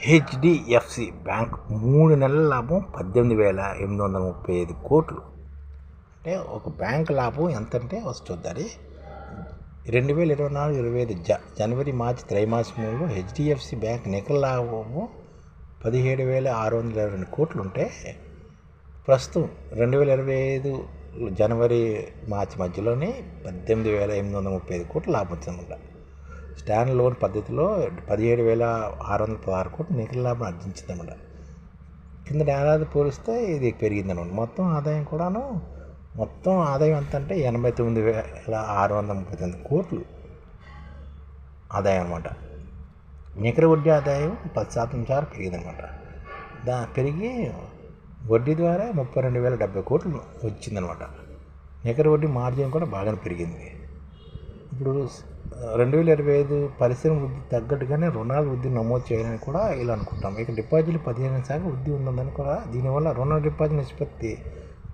HDFC bank మూడు నెలల లాభం పద్దెనిమిది వేల ఎనిమిది వందల ముప్పై ఐదు కోట్లు. అంటే ఒక బ్యాంక్ లాభం ఎంతంటే వస్తుంది వస్తుంది రెండు వేల ఇరవై నాలుగు ఇరవై ఐదు జ జనవరి మార్చి త్రైమాసికంలో హెచ్డిఎఫ్సి బ్యాంక్ నికల లాభము పదిహేడు వేల ఆరు వందల ఇరవై రెండు కోట్లు ఉంటే ప్రస్తుతం రెండు వేల ఇరవై ఐదు జనవరి మార్చి మధ్యలోనే పద్దెనిమిది వేల ఎనిమిది వందల ముప్పై ఐదు కోట్లు లాభం వచ్చిందన్నమాట స్టాండ్ లోన్ పద్ధతిలో పదిహేడు వేల ఆరు వందల పదహారు కోట్లు నికర లాభం అర్జించిందన్నమాట. కింద ఏడాది పోలిస్తే ఇది పెరిగిందనమాట మొత్తం ఆదాయం కూడాను మొత్తం ఆదాయం ఎంత అంటే ఎనభై తొమ్మిది వేల ఆరు వందల ముప్పై తొమ్మిది కోట్లు ఆదాయం అనమాట నికర వడ్డీ ఆదాయం పది శాతం సార్ పెరిగిందనమాట దా పెరిగి వడ్డీ ద్వారా ముప్పై రెండు వేల డెబ్బై కోట్లు వచ్చిందనమాట నికర వడ్డీ మార్జిన్ కూడా బాగానే పెరిగింది. ఇప్పుడు రెండు వేల ఇరవై ఐదు పరిశ్రమ వృద్ధి తగ్గట్టుగానే రుణాల వృద్ధి నమోదు చేయాలని కూడా ఇలా అనుకుంటాం. ఇక డిపాజిట్లు పదిహేను శాతం వృద్ధి ఉందని కూడా దీనివల్ల రుణ డిపాజిట్ నిష్పత్తి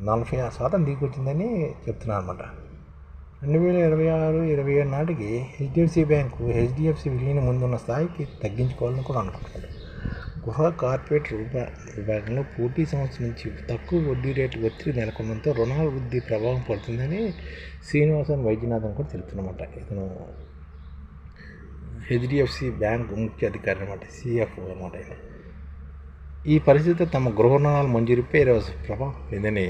నలభై ఆరు శాతం దిగొచ్చిందని చెప్తున్నారు అనమాట రెండు వేల ఇరవై ఆరు ఇరవై ఏడు నాటికి హెచ్డిఎఫ్సి బ్యాంకు హెచ్డిఎఫ్సి విలీనం ముందున్న స్థాయికి తగ్గించుకోవాలని కూడా అనుకుంటున్నాడు గృహ కార్పొరేట్ రూపా విభాగంలో పోటీ సంవత్సరం నుంచి తక్కువ వడ్డీ రేటు ఒత్తిడి నెలకొనడంతో రుణాల వృద్ధి ప్రభావం పడుతుందని శ్రీనివాసన్ వైద్యనాథన్ కూడా తెలుపుతున్నమాట. ఇతను హెచ్డిఎఫ్సి బ్యాంక్ ముఖ్య అధికారి అనమాట సిఎఫ్ఓ అనమాట ఆయన. ఈ పరిస్థితి తమ గృహ రుణాల మంజూరుపై ఈరోజు ప్రభావం లేదని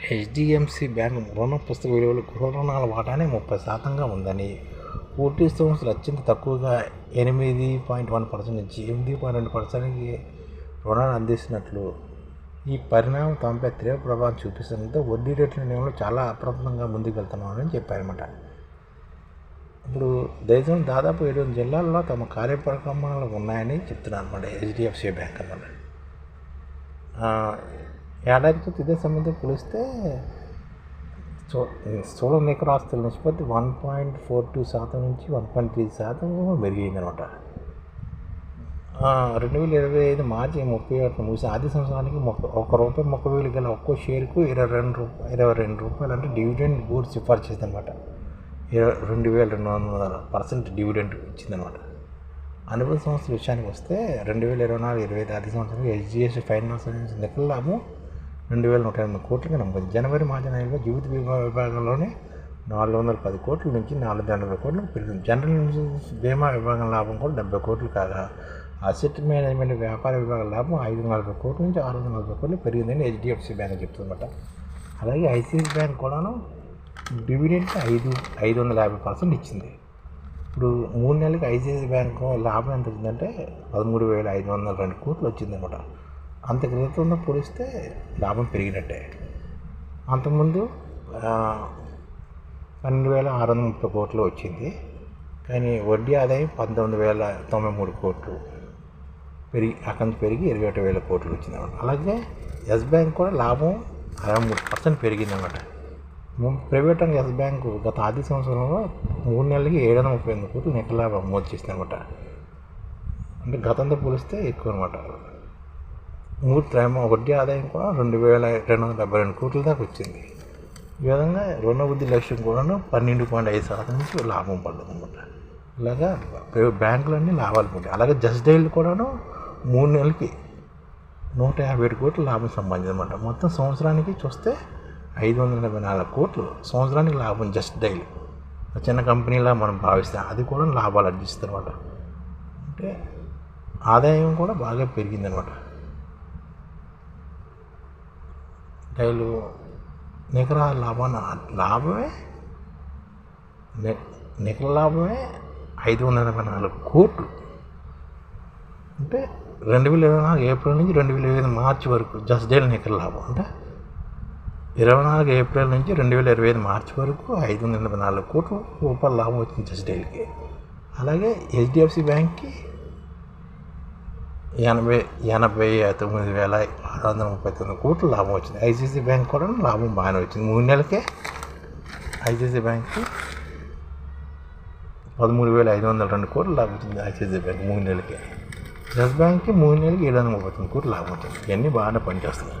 హెచ్డిఎంసి బ్యాంక్ రుణ పుస్తక విలువలు గృహ రుణాల వాటానే ముప్పై శాతంగా ఉందని పోటీ సంస్థలు అత్యంత తక్కువగా ఎనిమిది పాయింట్ వన్ పర్సెంట్ నుంచి ఎనిమిది పాయింట్ రెండు పర్సెంట్కి రుణాలు అందిస్తున్నట్లు ఈ పరిణామం తమపై తీవ్ర ప్రభావం చూపిస్తుండటంతో వడ్డీ రేట్ల నిర్ణయంలో చాలా అప్రమత్తంగా ముందుకు వెళ్తున్నామని చెప్పారన్నమాట. ఇప్పుడు దేశంలో దాదాపు ఏడు వందల జిల్లాల్లో తమ కార్యక్రమాలు ఉన్నాయని చెప్తున్నారు అనమాట హెచ్డిఎఫ్సి బ్యాంక్ అన్నమాట. ఏడాదితో ఇదే సంబంధం పోలిస్తే స్థూల నికర ఆస్తుల నిష్పత్తి వన్ పాయింట్ ఫోర్ టూ శాతం నుంచి వన్ పాయింట్ త్రీ శాతం మెరుగైందనమాట. రెండు వేల ఇరవై ఐదు మార్చి ముప్పై ఒకటి మూసి ఆది సంవత్సరానికి ముప్పై ఒక రూపాయి ముప్పై వేలు గల ఒక్కో షేర్కు ఇరవై రెండు రూపాయ ఇరవై రెండు రూపాయలు అంటే డివిడెండ్ బోర్డు సిఫార్సు చేసిందనమాట. ఇరవై రెండు వేల రెండు వందల పర్సెంట్ డివిడెండ్ ఇచ్చిందనమాట. అనుభవ సంస్థల విషయానికి వస్తే రెండు వేల ఇరవై నాలుగు ఇరవై ఐదు ఆర్థిక సంవత్సరానికి హెచ్డిఎఫ్సి ఫైనాన్స్ నికర లాభం రెండు వేల నూట ఎనభై కోట్లుగా నమ్మకం జనవరి మార్చి నెలలో జీవిత బీమా విభాగంలోనే నాలుగు వందల పది కోట్ల నుంచి నాలుగు వందల ఎనభై కోట్లు పెరిగింది. జనరల్ ఇన్సూరెన్స్ బీమా విభాగం లాభం కూడా డెబ్బై కోట్లు కాగా అసెట్ మేనేజ్మెంట్ వ్యాపార విభాగం లాభం ఐదు వందల నలభై కోట్ల నుంచి ఆరు వందల నలభై కోట్లు పెరిగిందని హెచ్డిఎఫ్సి బ్యాంక్ చెప్తుందన్నమాట. అలాగే ఐసిఐసి బ్యాంక్ కూడాను డివిడెంట్ ఐదు ఐదు వందల యాభై పర్సెంట్ ఇచ్చింది. ఇప్పుడు మూడు నెలలకి ఐసిఐసి బ్యాంక్ లాభం ఎంత వచ్చిందంటే పదమూడు వేల ఐదు వందల రెండు కోట్లు వచ్చిందన్నమాట. అంత క్రితంతో పోలిస్తే లాభం పెరిగినట్టే. అంతకుముందు పన్నెండు వేల ఆరు వందల ముప్పై కోట్లు వచ్చింది. కానీ వడ్డీ ఆదాయం పంతొమ్మిది వేల తొంభై మూడు కోట్లు పెరిగి అక్కడ పెరిగి ఇరవై ఒకటి వేల కోట్లు వచ్చిందన్నమాట అలాగే ఎస్ బ్యాంక్ కూడా లాభం అరవై మూడు పర్సెంట్ పెరిగిందన్నమాట ప్రైవేట్ అండ్ ఎస్ బ్యాంకు గత ఆర్థిక సంవత్సరంలో మూడు నెలలకి ఏడు వందల ముప్పై ఎనిమిది కోట్లు నికర లాభం నమోదు చేసింది అనమాట అంటే గతంతో పోలిస్తే ఎక్కువ అనమాట మూడు త్రైమ వడ్డీ ఆదాయం కూడా రెండు వేల రెండు వందల డెబ్బై రెండు కోట్ల దాకా వచ్చింది. ఈ విధంగా రుణ వృద్ధి లక్ష్యం కూడాను పన్నెండు పాయింట్ ఐదు శాతం నుంచి లాభం పడ్డది అనమాట ఇలాగా బ్యాంకులన్నీ లాభాలు పడ్డాయి అలాగే జస్ట్ డైల్ కూడాను మూడు నెలలకి నూట యాభై ఏడు కోట్లు లాభం సంపాదించింది మొత్తం సంవత్సరానికి చూస్తే ఐదు వందల డెబ్బై నాలుగు కోట్లు సంవత్సరానికి లాభం జస్ట్ డైలీ. చిన్న కంపెనీలా మనం భావిస్తే అది కూడా లాభాలు అర్జిస్తుంది అనమాట అంటే ఆదాయం కూడా బాగా పెరిగిందనమాట డైలు నికర లాభాన్ని లాభమే? నికర లాభమే ఐదు వందల ఎనభై నాలుగు కోట్లు. అంటే రెండు వేల ఇరవై నాలుగు ఏప్రిల్ నుంచి రెండు వేల ఇరవై ఐదు మార్చి వరకు జస్ట్ డైల్ నికర లాభం. అంటే ఇరవై నాలుగు ఏప్రిల్ నుంచి రెండు వేల ఇరవై ఐదు మార్చి వరకు ఐదు వందల ఎనభై నాలుగు కోట్ల రూపాయల లాభం వచ్చింది జస్ట్ డైల్కి. అలాగే హెచ్డిఎఫ్సి బ్యాంక్కి ఎనభై ఎనభై తొమ్మిది వేల ఆరు వందల ముప్పై తొమ్మిది కోట్లు లాభం వచ్చింది. ఐసిఐసి బ్యాంక్ కూడా లాభం బాగానే వచ్చింది. మూడు నెలలకే ఐసిఐసి బ్యాంక్కి పదమూడు వేల ఐదు వందల రెండు కోట్లు లాభం వచ్చింది ఐసిఐసి బ్యాంక్ మూడు నెలలకే. ఎస్ బ్యాంక్కి మూడు నెలలకి ఏడు వందల ముప్పై తొమ్మిది కోట్లు లాభం వచ్చింది. ఇవన్నీ బాగానే పనిచేస్తున్నాయి.